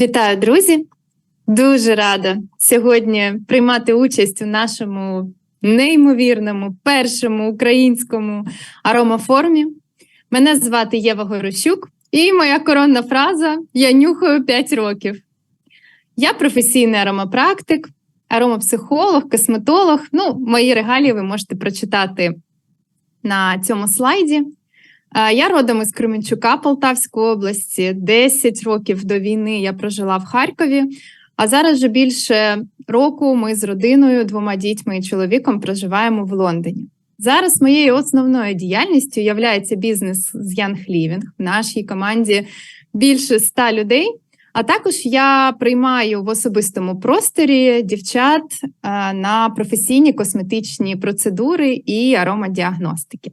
Вітаю, друзі! Дуже рада сьогодні приймати участь у нашому неймовірному першому українському аромаформі. Мене звати Єва Горощук, і моя коронна фраза Я нюхаю 5 років. Я професійний аромапрактик, аромапсихолог, косметолог. Ну, мої регалії ви можете прочитати на цьому слайді. Я родом із Кременчука Полтавської області. 10 років до війни я прожила в Харкові, а зараз вже більше року ми з родиною, двома дітьми і чоловіком проживаємо в Лондоні. Зараз моєю основною діяльністю є бізнес з Young Living. В нашій команді більше ста людей. А також я приймаю в особистому просторі дівчат на професійні косметичні процедури і аромадіагностики.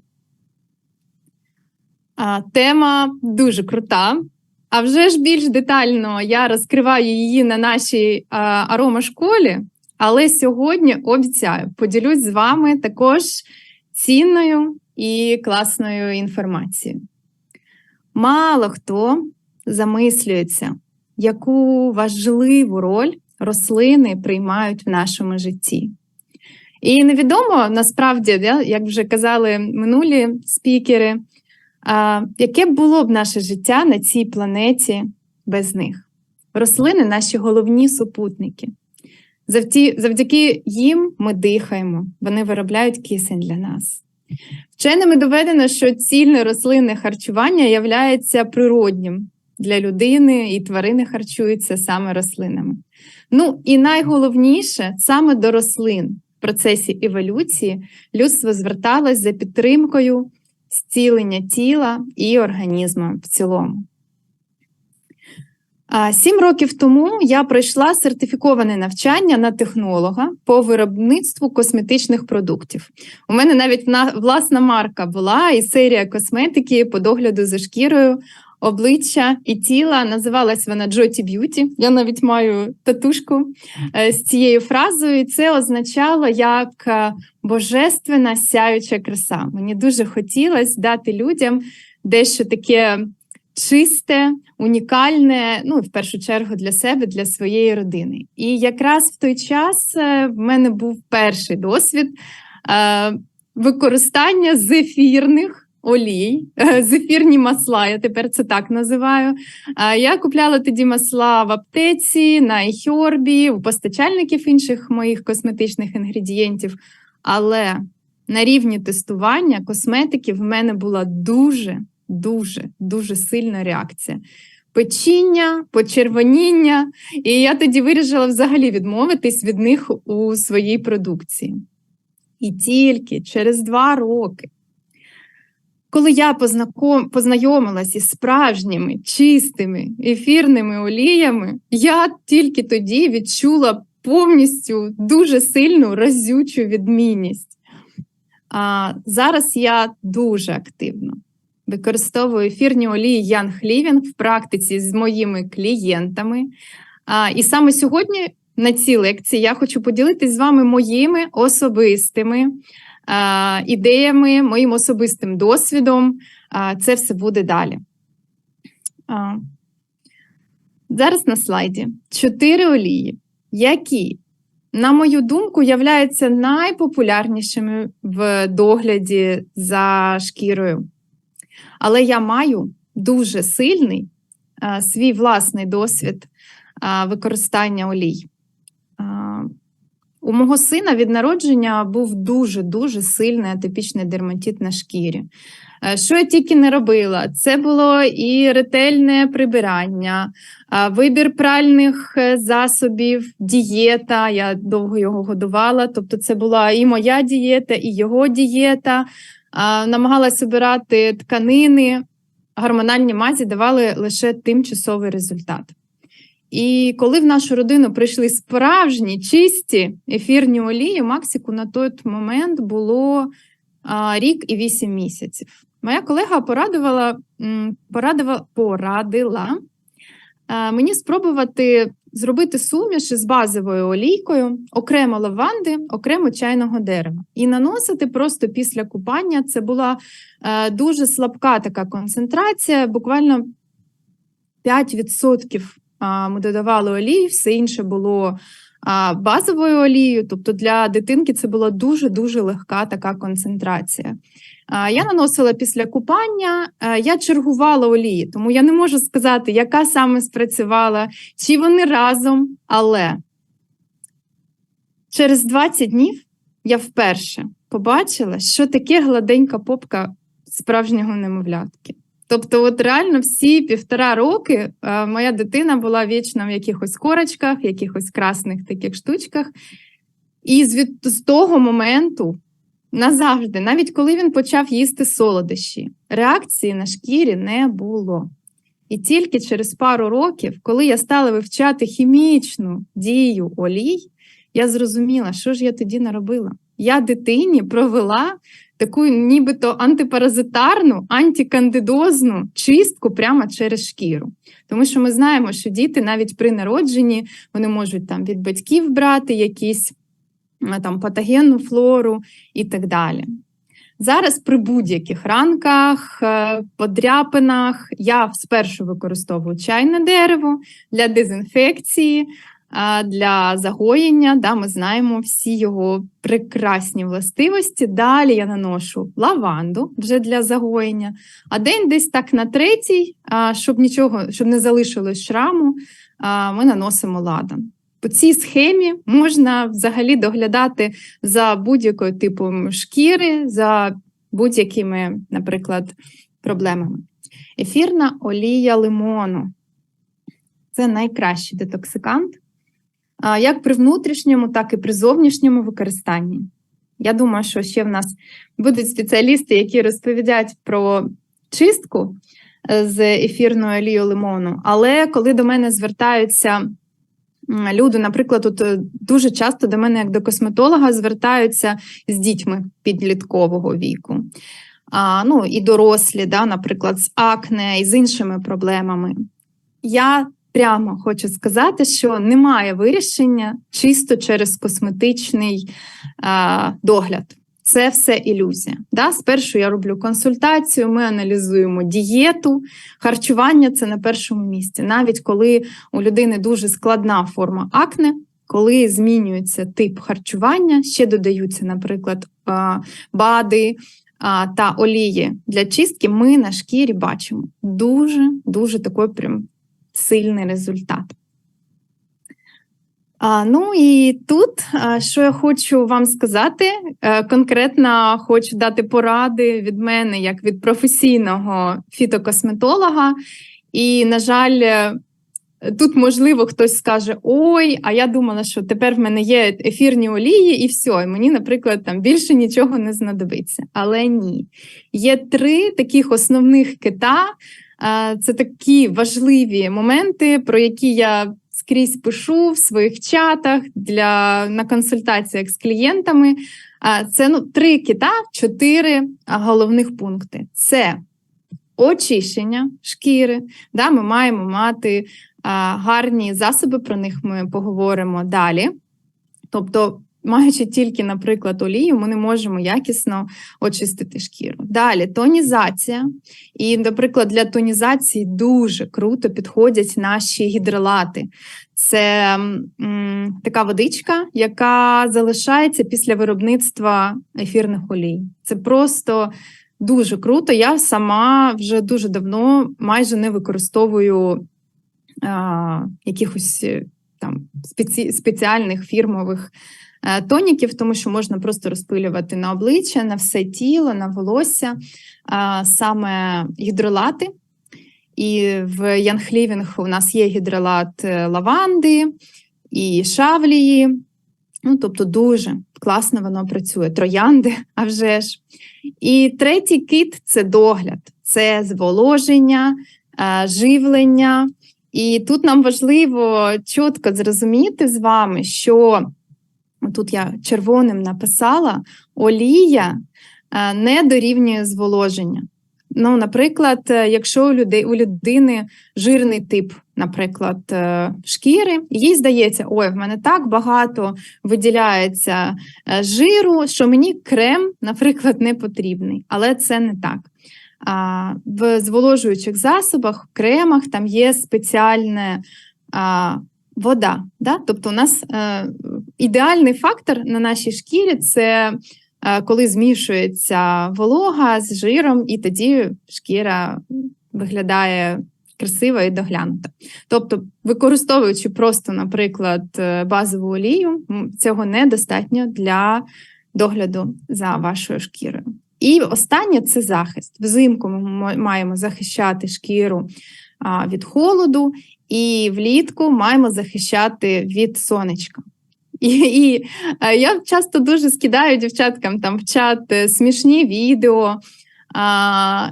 Тема дуже крута. А вже ж більш детально я розкриваю її на нашій аромашколі, але сьогодні обіцяю поділюсь з вами також цінною і класною інформацією. Мало хто замислюється, яку важливу роль рослини приймають в нашому житті. І невідомо насправді, як вже казали минулі спікери. А, Яке було б наше життя на цій планеті без них? Рослини наші головні супутники. Завдяки їм ми дихаємо, вони виробляють кисень для нас. Вченими доведено, що цільне рослинне харчування є природнім для людини і тварини харчуються саме рослинами. Ну і найголовніше саме до рослин в процесі еволюції людство зверталось за підтримкою зцілення тіла і організму в цілому. Сім років тому я пройшла сертифіковане навчання на технолога по виробництву косметичних продуктів. У мене навіть власна марка була і серія косметики по догляду за шкірою, обличчя і тіла. Називалась вона Джоті Б'юті. Я навіть маю татушку е, з цією фразою, і це означало як е, божественна сяюча краса. Мені дуже хотілося дати людям дещо таке чисте, унікальне, ну в першу чергу для себе, для своєї родини. І якраз в той час е, в мене був перший досвід використання зефірних олій, зефірні масла, я тепер це так називаю. Я купляла тоді масла в аптеці, на iHerb, у постачальників інших моїх косметичних інгредієнтів. Але на рівні тестування косметики в мене була дуже, дуже, дуже сильна реакція. Печіння, почервоніння, і я тоді вирішила взагалі відмовитись від них у своїй продукції. І тільки через два роки коли я познайомилася із справжніми чистими ефірними оліями, я тільки тоді відчула повністю дуже сильну разючу відмінність. А Зараз я дуже активно використовую ефірні олії Young Living в практиці з моїми клієнтами. А, І саме сьогодні на цій лекції я хочу поділитися з вами моїми особистими ідеями, моїм особистим досвідом. Це все буде далі. Зараз на слайді чотири олії, які, на мою думку, являються найпопулярнішими в догляді за шкірою. Але я маю дуже сильний свій власний досвід використання олій. У мого сина від народження був дуже-дуже сильний атипічний дерматит на шкірі. Е, що я тільки не робила, це було і ретельне прибирання, вибір пральних е, засобів, дієта. Я довго його годувала. Тобто, це була і моя дієта, і його дієта. Намагалася обирати тканини, гормональні мазі давали лише тимчасовий результат. І коли в нашу родину прийшли справжні чисті ефірні олії, Максику на той момент було а, рік і вісім місяців. Моя колега порадувала, порадила, порадила а, мені спробувати зробити суміш з базовою олійкою, окремо лаванди, окремо чайного дерева. І наносити просто після купання це була а, дуже слабка така концентрація, буквально 5% а, ми додавали олію, все інше було базовою олією. Тобто для дитинки це була дуже дуже легка така концентрація. Я наносила після купання, я чергувала олії, тому я не можу сказати, яка саме спрацювала, чи вони разом, але через 20 днів я вперше побачила, що таке гладенька попка справжнього немовлятки. Тобто, от реально всі півтора роки е, моя дитина була вічно в якихось корочках, якихось красних таких штучках. І з, з того моменту назавжди, навіть коли він почав їсти солодощі, реакції на шкірі не було. І тільки через пару років, коли я стала вивчати хімічну дію олій, я зрозуміла, що ж я тоді наробила. Я дитині провела таку нібито антипаразитарну, антикандидозну чистку прямо через шкіру. Тому що ми знаємо, що діти навіть при народженні вони можуть там від батьків брати якісь там патогенну флору і так далі. Зараз при будь-яких ранках, е, подряпинах я спершу використовую чайне дерево для дезінфекції, для загоєння. Да, Ми знаємо всі його прекрасні властивості. Далі я наношу лаванду вже для загоєння, а день десь так на третій, щоб нічого, щоб не залишилось шраму, ми наносимо ладан. По цій схемі можна взагалі доглядати за будь-якою типом шкіри, за будь-якими, наприклад, проблемами. Ефірна олія лимону це найкращий детоксикант, як при внутрішньому, так і при зовнішньому використанні. Я думаю, що ще в нас будуть спеціалісти, які розповідають про чистку е, з ефірною олією лимону. Але коли до мене звертаються люди, наприклад, тут е, дуже часто до мене, як до косметолога, звертаються з дітьми підліткового віку. А, Ну і дорослі, да, наприклад, з акне і з іншими проблемами. Я прямо хочу сказати, що немає вирішення чисто через косметичний а, догляд. Це все ілюзія. Да? Спершу я роблю консультацію, ми аналізуємо дієту, харчування це на першому місці. Навіть коли у людини дуже складна форма акне, коли змінюється тип харчування, ще додаються, наприклад, бади та олії для чистки, ми на шкірі бачимо дуже дуже такий прям сильний результат. А, Ну і тут, що я хочу вам сказати, е, конкретно хочу дати поради від мене як від професійного фітокосметолога. І, на жаль, е, тут, можливо, хтось скаже: Ой, а я думала, що тепер в мене є ефірні олії, і все, і мені, наприклад, там більше нічого не знадобиться. Але ні. Є три таких основних кита. Це такі важливі моменти, про які я скрізь пишу в своїх чатах для на консультаціях з клієнтами. Це ну, три кита, чотири головних пункти: це очищення шкіри. Да, Ми маємо мати гарні засоби, про них ми поговоримо далі. Тобто маючи тільки, наприклад, олію, ми не можемо якісно очистити шкіру. Далі тонізація. І, наприклад, для тонізації дуже круто підходять наші гідролати. Це м, така водичка, яка залишається після виробництва ефірних олій. Це просто дуже круто. Я сама вже дуже давно майже не використовую а, якихось е, там спеці... спеціальних фірмових тоніків, тому що можна просто розпилювати на обличчя, на все тіло, на волосся, саме гідролати. І в Янхлівінг у нас є гідролат е, лаванди і шавлії. Ну, Тобто, дуже класно воно працює. Троянди, а вже ж. І третій кит це догляд, це зволоження, е, живлення. І тут нам важливо чітко зрозуміти з вами, що тут я червоним написала, олія е, не дорівнює зволоження. Ну, Наприклад, е, якщо у людей, у людини жирний тип, наприклад, е, шкіри, їй здається, ой, в мене так багато виділяється жиру, що мені крем, наприклад, не потрібний. Але це не так. В зволожуючих засобах, в кремах там є спеціальне вода. Да? Тобто, у нас ідеальний фактор на нашій шкірі це е, коли змішується волога з жиром, і тоді шкіра виглядає красиво і доглянута. Тобто, використовуючи просто, наприклад, е, базову олію, цього недостатньо для догляду за вашою шкірою. І останнє це захист. Взимку ми маємо захищати шкіру від холоду, і влітку маємо захищати від сонечка. І, і е, я часто дуже скидаю дівчаткам там в чат е, смішні відео а,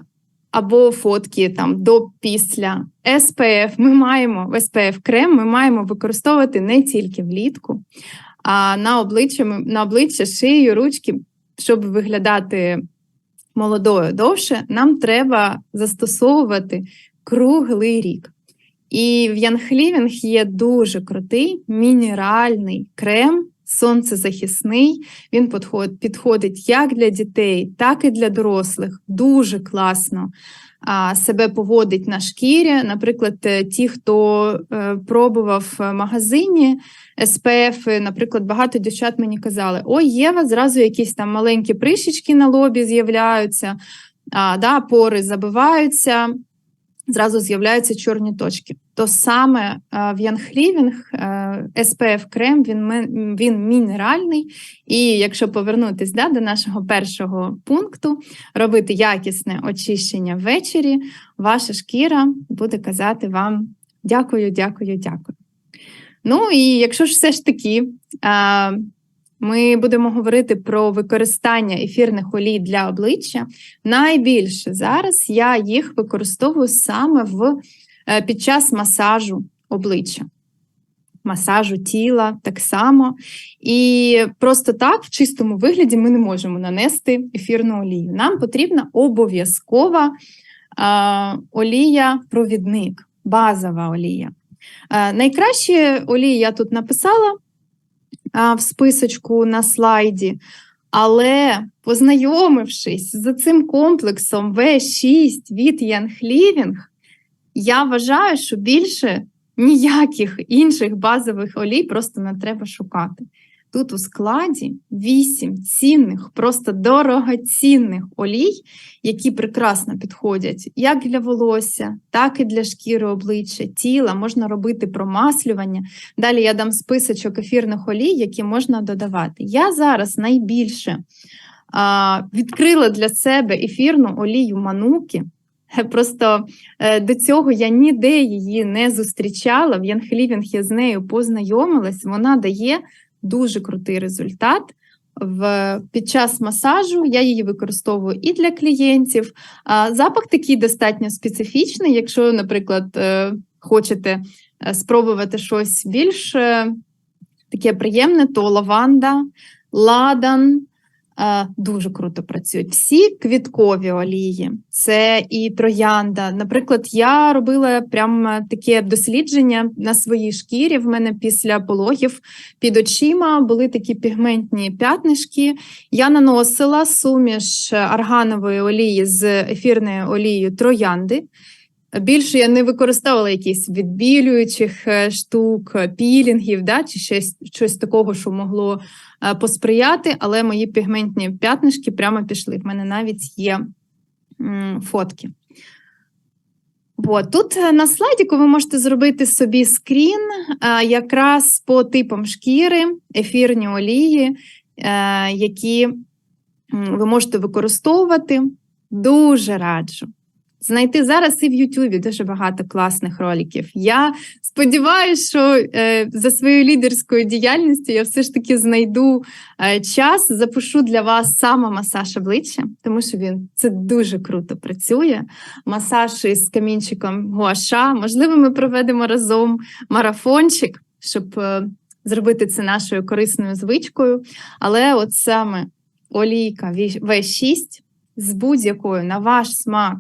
або фотки там до після. SPF ми маємо SPF крем ми маємо використовувати не тільки влітку, а на обличчя, на обличчя, шию, ручки, щоб виглядати молодою довше, нам треба застосовувати круглий рік. І в Янхлівінг є дуже крутий мінеральний крем, сонцезахисний. Він підход- підходить як для дітей, так і для дорослих. Дуже класно себе поводить на шкірі. Наприклад, е, ті, хто е, пробував в магазині SPF, наприклад, багато дівчат мені казали: ой, Єва, зразу якісь там маленькі прищички на лобі з'являються, да, пори забиваються зразу з'являються чорні точки. То саме е, в Янхлівінг SPF крем він, він мінеральний. І якщо повернутися да, до нашого першого пункту, робити якісне очищення ввечері, ваша шкіра буде казати вам дякую, дякую, дякую. Ну і якщо ж все ж таки. е, Ми будемо говорити про використання ефірних олій для обличчя. Найбільше зараз я їх використовую саме в, е, під час масажу обличчя, масажу тіла так само. І просто так, в чистому вигляді, ми не можемо нанести ефірну олію. Нам потрібна обов'язкова е, олія-провідник, базова олія. Е, найкращі олії я тут написала а, в списочку на слайді. Але познайомившись з цим комплексом В6 від Янхлівінг, я вважаю, що більше ніяких інших базових олій просто не треба шукати. Тут у складі 8 цінних, просто дорогоцінних олій, які прекрасно підходять як для волосся, так і для шкіри обличчя, тіла. Можна робити промаслювання. Далі я дам списочок ефірних олій, які можна додавати. Я зараз найбільше а, відкрила для себе ефірну олію мануки. Просто е, до цього я ніде її не зустрічала. В Янхлівінг я з нею познайомилась. Вона дає дуже крутий результат. В, під час масажу я її використовую і для клієнтів. Запах такий достатньо специфічний. Якщо, наприклад, е, хочете е, спробувати щось більш таке приємне, то лаванда, ладан дуже круто працюють. Всі квіткові олії, це і троянда. Наприклад, я робила прям таке дослідження на своїй шкірі. В мене після пологів під очима були такі пігментні п'ятнишки. Я наносила суміш арганової олії з ефірною олією троянди. Більше я не використовувала якісь відбілюючих е, штук, е, пілінгів, да, чи щось, щось такого, що могло е, посприяти, але мої пігментні п'ятнишки прямо пішли. В мене навіть є фотки. От, тут на слайдіку ви можете зробити собі скрін якраз по типам шкіри, ефірні олії, які ви можете використовувати. Дуже раджу. Знайти зараз і в Ютубі дуже багато класних роликів. Я сподіваюся, що е, за своєю лідерською діяльністю я все ж таки знайду е, час, запишу для вас саме масаж обличчя, тому що він це дуже круто працює. Масаж із камінчиком гуаша. Можливо, ми проведемо разом марафончик, щоб е, зробити це нашою корисною звичкою. Але от саме олійка В6 з будь-якою на ваш смак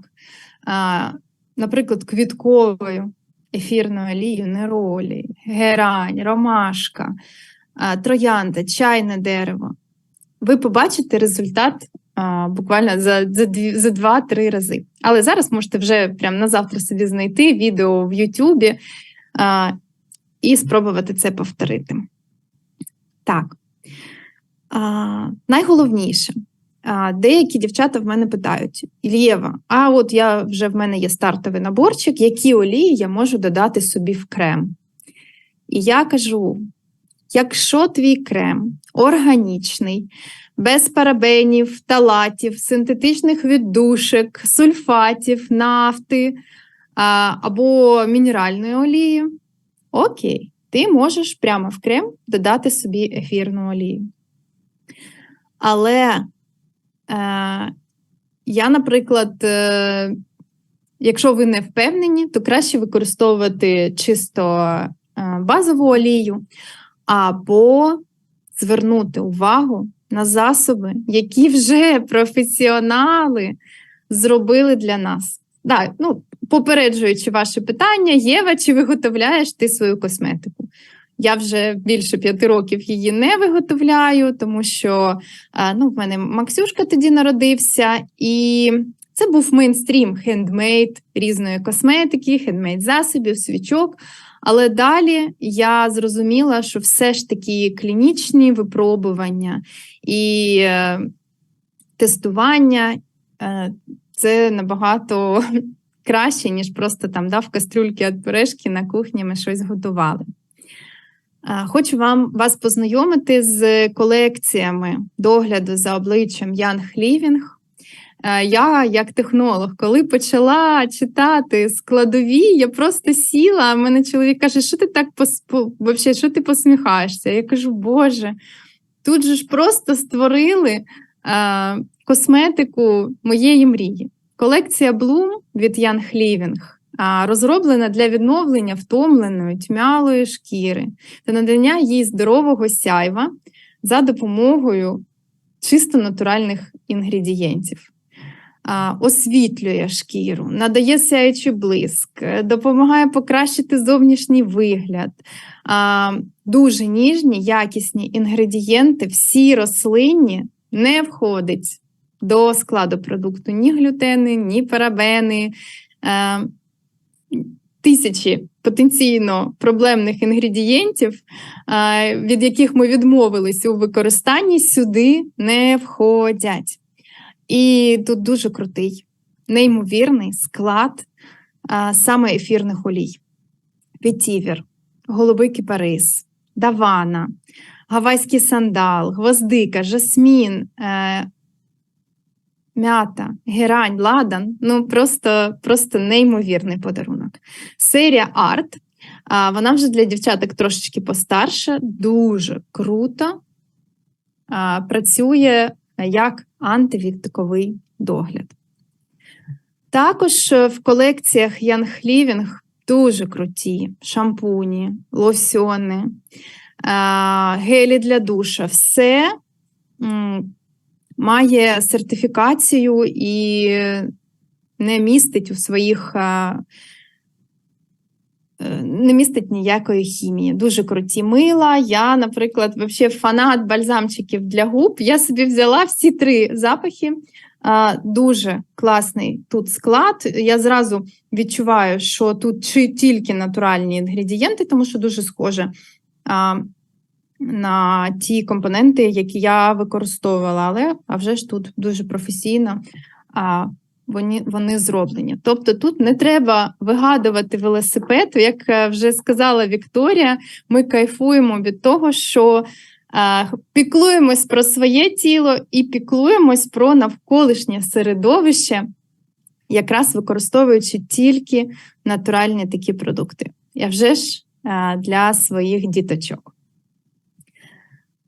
наприклад, квітковою ефірною олією, неролі, герань, ромашка, троянда, чайне дерево. Ви побачите результат буквально за, за, дві, за 2-3 рази. Але зараз можете вже прямо на завтра собі знайти відео в Ютубі. І спробувати це повторити. Так. А, Найголовніше, деякі дівчата в мене питають: Ільєва, а от я вже в мене є стартовий наборчик, які олії я можу додати собі в крем? І я кажу: якщо твій крем органічний, без парабенів, талатів, синтетичних віддушок, сульфатів, нафти або мінеральної олії, окей, ти можеш прямо в крем додати собі ефірну олію. Але я, наприклад, е, якщо ви не впевнені, то краще використовувати чисто е, базову олію, або звернути увагу на засоби, які вже професіонали зробили для нас. Да, ну, Попереджуючи ваше питання, Єва, чи виготовляєш ти свою косметику? Я вже більше п'яти років її не виготовляю, тому що ну, в мене Максюшка тоді народився, і це був мейнстрім хендмейд різної косметики, хендмейд засобів, свічок. Але далі я зрозуміла, що все ж таки клінічні випробування і е, тестування е, це набагато краще, ніж просто там да, в кастрюльки від пюрешки на кухні ми щось готували. Хочу вам вас познайомити з колекціями догляду за обличчям Ян Хлівінг. Я, як технолог, коли почала читати складові, я просто сіла. а мене чоловік каже, що ти так поспо... Вообще, що ти посміхаєшся? Я кажу, Боже, тут же ж просто створили а, косметику моєї мрії. Колекція Bloom від Ян Хлівінг розроблена для відновлення втомленої тьмялої шкіри та надання їй здорового сяйва за допомогою чисто натуральних інгредієнтів. Освітлює шкіру, надає сяючий блиск, допомагає покращити зовнішній вигляд, дуже ніжні, якісні інгредієнти, всі рослинні не входить до складу продукту ні глютени, ні парабени тисячі потенційно проблемних інгредієнтів, від яких ми відмовилися у використанні, сюди не входять. І тут дуже крутий, неймовірний склад саме ефірних олій: Петівір, голубий кипарис, давана, гавайський сандал, гвоздика, жасмін, е, м'ята, герань, ладан ну просто просто неймовірний подарунок. Серія арт. Вона вже для дівчаток трошечки постарша, дуже круто працює як антивіктиковий догляд. Також в колекціях Young Living дуже круті шампуні, лосьони, гелі для душа. Все має сертифікацію і не містить у своїх. Е, не містить ніякої хімії. Дуже круті мила. Я, наприклад, вообще фанат бальзамчиків для губ. Я собі взяла всі три запахи. Дуже класний тут склад. Я зразу відчуваю, що тут чи тільки натуральні інгредієнти, тому що дуже схоже на ті компоненти, які я використовувала, але а вже ж тут дуже професійно а, вони вони зроблені. Тобто тут не треба вигадувати велосипед, як е, вже сказала Вікторія, ми кайфуємо від того, що а, піклуємось про своє тіло і піклуємось про навколишнє середовище, якраз використовуючи тільки натуральні такі продукти. Я вже ж а, для своїх діточок.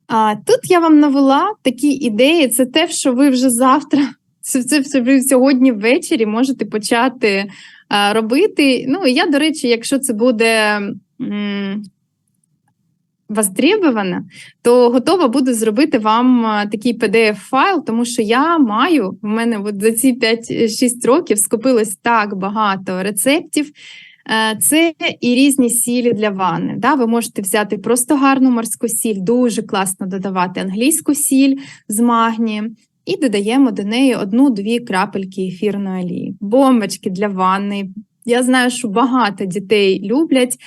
А тут я вам навела такі ідеї. Це те, що ви вже завтра, це це ви сьогодні ввечері можете почати а, робити. Ну, я, до речі, якщо це буде м, востребовано, то готова буду зробити вам такий PDF-файл, тому що я маю в мене от за ці 5-6 років скопилось так багато рецептів. Е, це і різні сілі для ванни. Да? Ви можете взяти просто гарну морську сіль, дуже класно додавати англійську сіль з магнієм. І додаємо до неї одну-дві крапельки ефірної олії, бомбочки для ванни. Я знаю, що багато дітей люблять.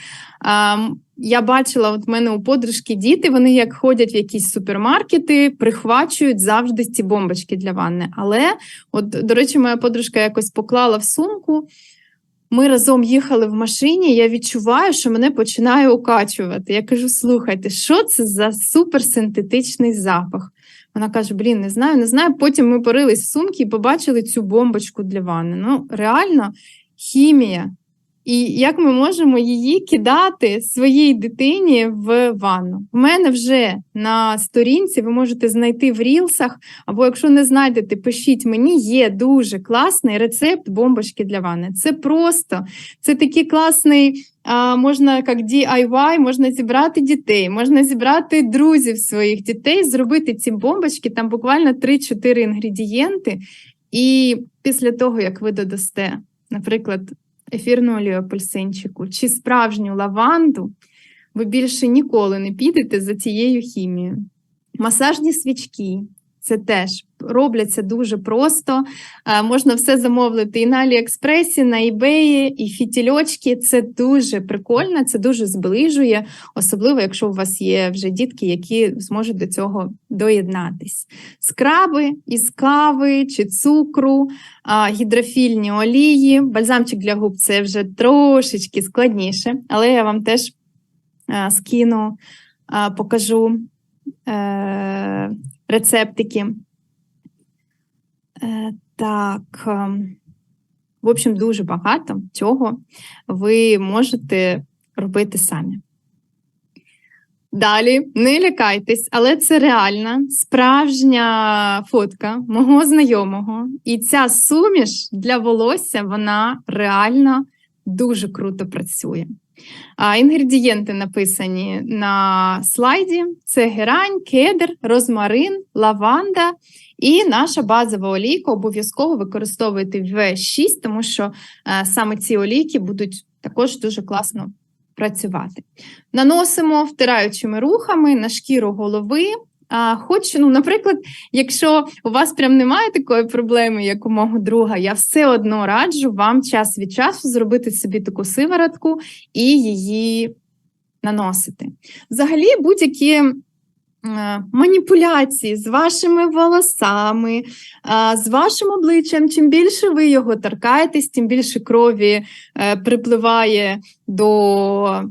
я бачила, от в мене у подружки діти, вони як ходять в якісь супермаркети, прихвачують завжди ці бомбочки для ванни. Але, от, до речі, моя подружка якось поклала в сумку. Ми разом їхали в машині, я відчуваю, що мене починає укачувати. Я кажу: слухайте, що це за суперсинтетичний запах? Вона каже: Блін, не знаю, не знаю. Потім ми порились в сумки і побачили цю бомбочку для ванни. Ну, реально, хімія. І як ми можемо її кидати своїй дитині в ванну? У мене вже на сторінці ви можете знайти в рілсах, або якщо не знайдете, пишіть мені, є дуже класний рецепт бомбочки для ванни. Це просто це такий класний. А, Можна як DIY, можна зібрати дітей, можна зібрати друзів своїх дітей, зробити ці бомбочки, там буквально 3-4 інгредієнти. І після того, як ви додасте, наприклад, ефірну олію апельсинчику чи справжню лаванду, ви більше ніколи не підете за цією хімією. Масажні свічки це теж робляться дуже просто. Можна все замовити і на Аліекспресі, на eBay, і фітільочки. Це дуже прикольно, це дуже зближує, особливо, якщо у вас є вже дітки, які зможуть до цього доєднатись. Скраби із кави чи цукру, гідрофільні олії, бальзамчик для губ це вже трошечки складніше, але я вам теж скину, покажу е, рецептики. Е, Так, ем, в общем, дуже багато цього ви можете робити самі. Далі, не лякайтесь, але це реальна справжня фотка мого знайомого. І ця суміш для волосся вона реально дуже круто працює. А Інгредієнти написані на слайді: це герань, кедр, розмарин, лаванда і наша базова олійка. Обов'язково використовуйте В6, тому що е, саме ці олійки будуть також дуже класно працювати. Наносимо втираючими рухами на шкіру голови. А, Хоч, ну, наприклад, якщо у вас прям немає такої проблеми, як у мого друга, я все одно раджу вам час від часу зробити собі таку сиворотку і її наносити. Взагалі, будь-які. Маніпуляції з вашими волосами, з вашим обличчям. Чим більше ви його торкаєтесь, тим більше крові е, припливає до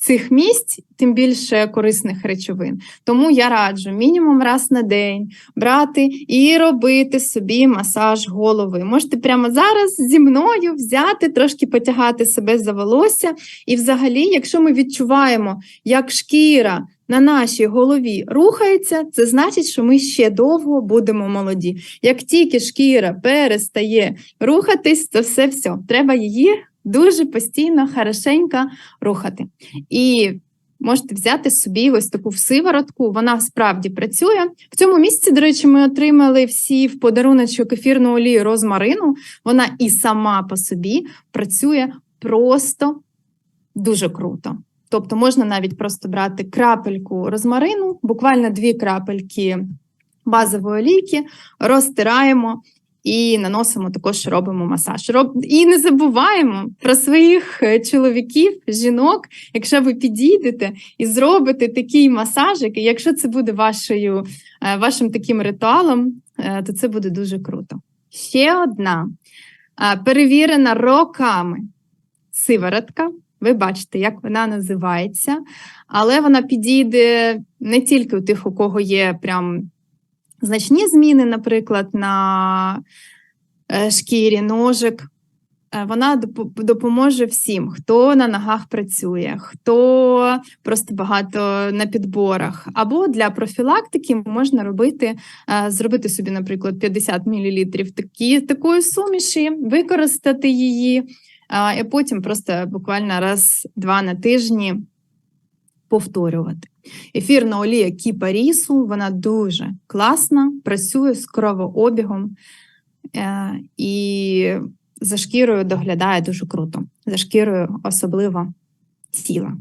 цих місць, тим більше корисних речовин. Тому я раджу мінімум раз на день брати і робити собі масаж голови. Можете прямо зараз зі мною взяти, трошки потягати себе за волосся. І, взагалі, якщо ми відчуваємо, як шкіра. На нашій голові рухається, це значить, що ми ще довго будемо молоді. Як тільки шкіра перестає рухатись, то все все треба її дуже постійно, хорошенько рухати. І можете взяти собі ось таку сиворотку, вона справді працює. В цьому місці, до речі, ми отримали всі в подаруночок ефірну олію розмарину. Вона і сама по собі працює просто дуже круто. Тобто можна навіть просто брати крапельку розмарину, буквально дві крапельки базової олійки, розтираємо і наносимо також робимо масаж. Роб... І не забуваємо про своїх е, чоловіків, жінок. Якщо ви підійдете і зробите такий масажик, і якщо це буде вашою, е, вашим таким ритуалом, е, то це буде дуже круто. Ще одна перевірена роками сиворотка. Ви бачите, як вона називається, але вона підійде не тільки у тих, у кого є прям значні зміни, наприклад, на е, шкірі, ножик. Е, вона допоможе всім, хто на ногах працює, хто просто багато на підборах. Або для профілактики можна робити, е, зробити собі, наприклад, 50 мл такі, такої суміші, використати її, і потім просто буквально раз-два на тижні повторювати. Ефірна олія кіпарісу, вона дуже класна, працює з кровообігом е, і за шкірою доглядає дуже круто. За шкірою особливо тіла.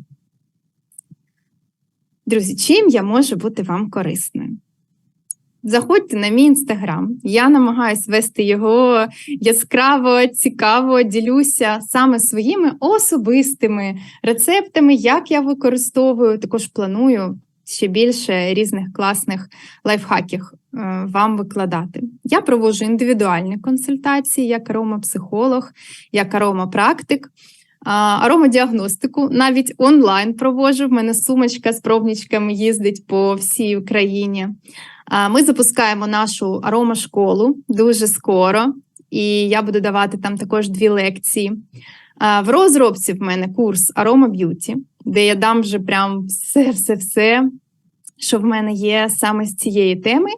Друзі, чим я можу бути вам корисною? Заходьте на мій інстаграм. Я намагаюся вести його яскраво, цікаво, ділюся саме своїми особистими рецептами, як я використовую. Також планую ще більше різних класних лайфхаків е, вам викладати. Я проводжу індивідуальні консультації як аромапсихолог, як аромапрактик. Аромадіагностику навіть онлайн проводжу. В мене сумочка з пробничками їздить по всій Україні. Ми запускаємо нашу аромашколу дуже скоро, і я буду давати там також дві лекції. В розробці в мене курс Арома Б'юті, де я дам вже прям все-все-все, що в мене є саме з цієї теми.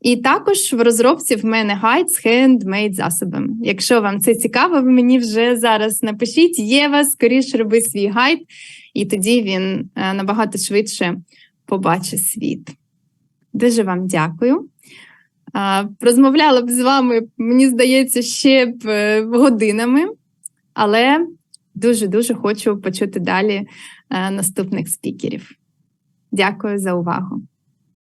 І також в розробці в мене гайд з хендмейд засобами. Якщо вам це цікаво, ви мені вже зараз напишіть, Єва, скоріше роби свій гайд, і тоді він е, набагато швидше побачить світ. Дуже вам дякую. Розмовляла б з вами, мені здається, ще б е, годинами, але дуже-дуже хочу почути далі е, наступних спікерів. Дякую за увагу.